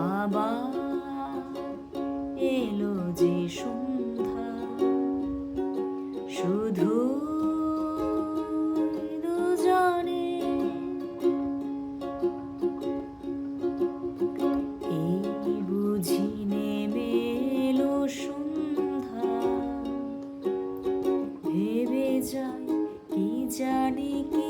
আবার এলো যে সন্ধ্যা। শুধু দুজনে এই বুঝি নেমে এলো সন্ধ্যা। ভেবে যায় কি জানি কি